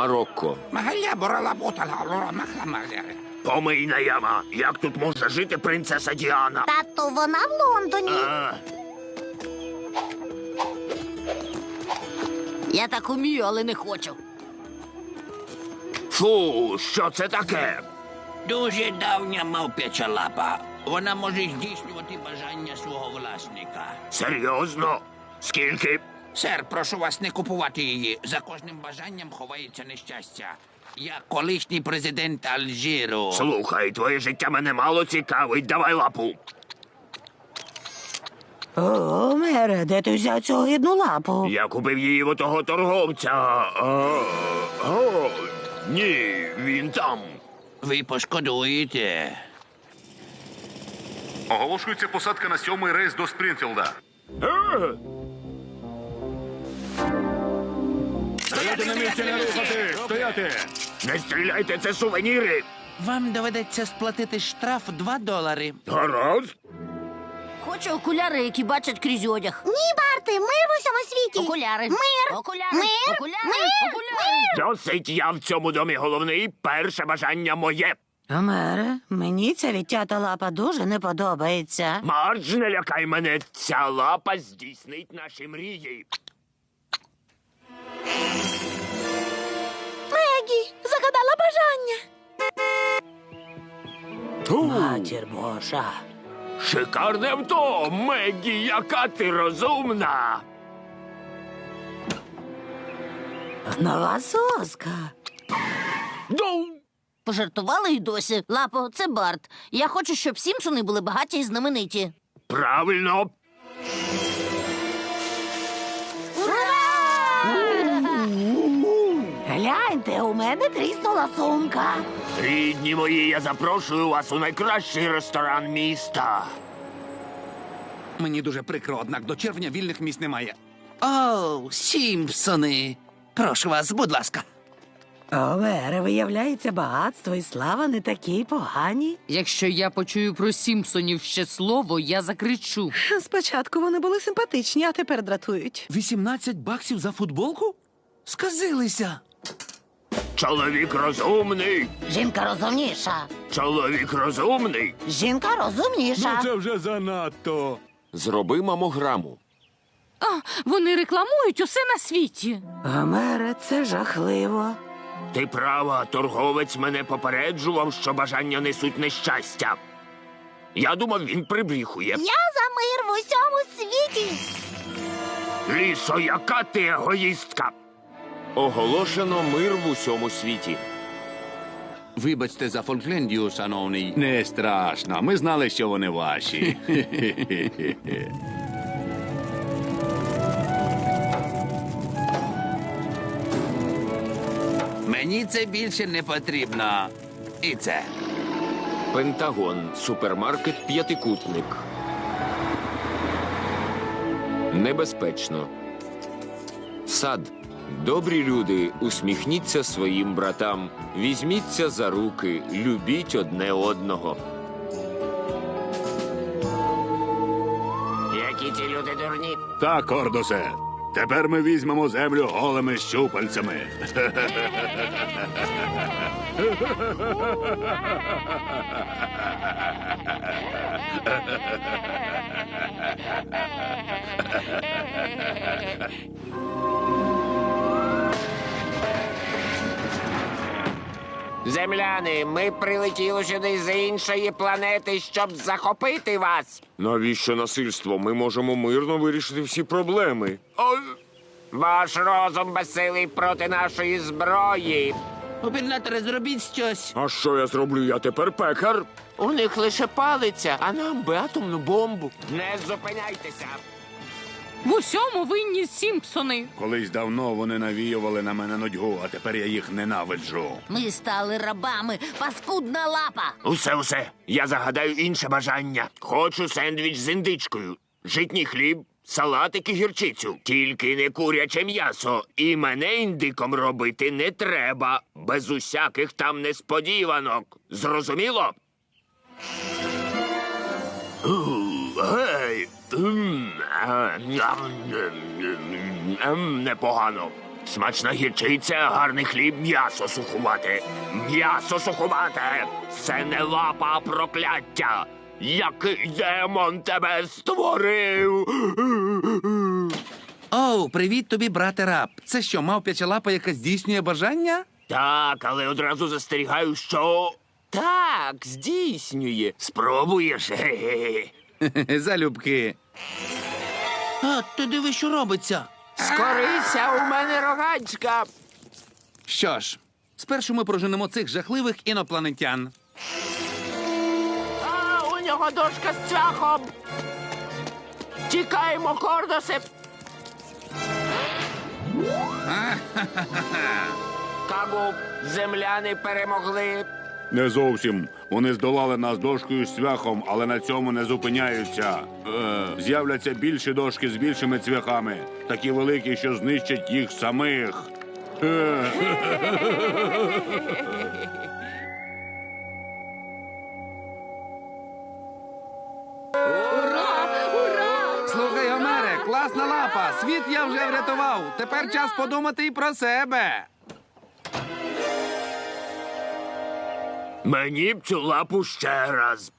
Марокко. Помийна яма. Як тут може жити принцеса Діана? Тату, вона в Лондоні. А, Я так умію, але не хочу. фу, що це таке? Дуже давня мавпяча лапа. Вона може здійснювати бажання свого власника. Серйозно? Скільки? Сер, прошу вас не купувати її. За кожним бажанням ховається нещастя. Я колишній президент Алжиру. Слухай, твоє життя мене мало цікавить. Давай лапу. О, мере, де ти взяв цю гідну лапу? Я купив її у того торговця. А, о, ні, він там. Ви пошкодуєте. Оголошується посадка на сьомий рейс до Спрінфілда. Е, Стояти на місці не рухати! Стояти! Не стріляйте, це сувеніри. Вам доведеться сплатити штраф 2 долари. Гаразд. Хочу окуляри, які бачать крізь одяг. Ні, Барти, мир в усьому світі. Окуляри. Мир. Окуляри. Мир. Окуляри. Мир. Окуляри. Досить я в цьому домі головний. Перше бажання моє. Мере, мені ця відтята лапа дуже не подобається. Мардж, не лякай мене. Ця лапа здійснить наші мрії. Мегі, загадала бажання. Матір Божа. Шикарне авто, Мегі, яка ти розумна. Нова соска. Ду. Пожартували й досі. Лапо, це Барт. Я хочу, щоб Сімпсони були багаті і знамениті. Правильно. Гляньте, у мене тріснула сумка. Рідні мої, я запрошую вас у найкращий ресторан міста. Мені дуже прикро, однак до червня вільних місць немає. О, Сімпсони. Прошу вас, будь ласка. О, мере, виявляється, багатство і слава не такі погані. Якщо я почую про Сімпсонів ще слово, я закричу. Спочатку вони були симпатичні, а тепер дратують. 18 баксів за футболку? Сказилися. Чоловік розумний. Жінка розумніша. Чоловік розумний. Жінка розумніша. це вже занадто. Зроби мамограму. А, вони рекламують усе на світі. Гомере, це жахливо. Ти права, торговець мене попереджував, що бажання несуть нещастя. Я думав, він прибріхує. Я за мир в усьому світі. Лісо, яка ти егоїстка. Оголошено мир в усьому світі. Вибачте за Фолклендію, шановний. Не страшно. Ми знали, що вони ваші. Мені це більше не потрібно. І це. Пентагон, супермаркет П'ятикутник. Небезпечно. Сад. Добрі люди, усміхніться своїм братам, візьміться за руки, любіть одне одного. Які ці люди дурні? Так, Ордосе. Тепер ми візьмемо землю голими щупальцями. Земляни, ми прилетіли сюди з іншої планети, щоб захопити вас. Навіщо насильство? Ми можемо мирно вирішити всі проблеми. Ваш розум безсилий проти нашої зброї. Губернаторе, зробіть щось. А що я зроблю? Я тепер пекар. У них лише палиця, а нам би атомну бомбу. Не зупиняйтеся. В усьому винні Сімпсони. Колись давно вони навіювали на мене нудьгу, а тепер я їх ненавиджу. Ми стали рабами. Паскудна лапа. Усе, усе. Я загадаю інше бажання. Хочу сендвіч з індичкою, житній хліб, салатик і гірчицю. Тільки не куряче м'ясо. І мене індиком робити не треба. Без усяких там несподіванок. Зрозуміло? У, Гей. Ням, ням, ням, Непогано. Смачна гірчиця, гарний хліб, м'ясо сухувате. М'ясо сухувате. Це не лапа, а прокляття. Який демон тебе створив? Оу, привіт тобі, брате раб. Це що, мавпяча лапа, яка здійснює бажання? Так, але одразу застерігаю, що. Так, здійснює. Спробуєш. Ге-ге-ге. Залюбки. А, ти диви, що робиться. Скорися, у мене рогачка. Що ж, спершу ми проженемо цих жахливих інопланетян. А, у нього дошка з цвяхом. Тікаємо, Кордосе. Кагу, земляни перемогли. Не зовсім. Вони здолали нас дошкою з цвяхом, але на цьому не зупиняються. Е, з'являться більші дошки з більшими цвяхами, такі великі, що знищать їх самих. Е. Слухай, Омере, класна лапа. Світ я вже врятував. Тепер час подумати і про себе. Мені б цю лапу ще раз.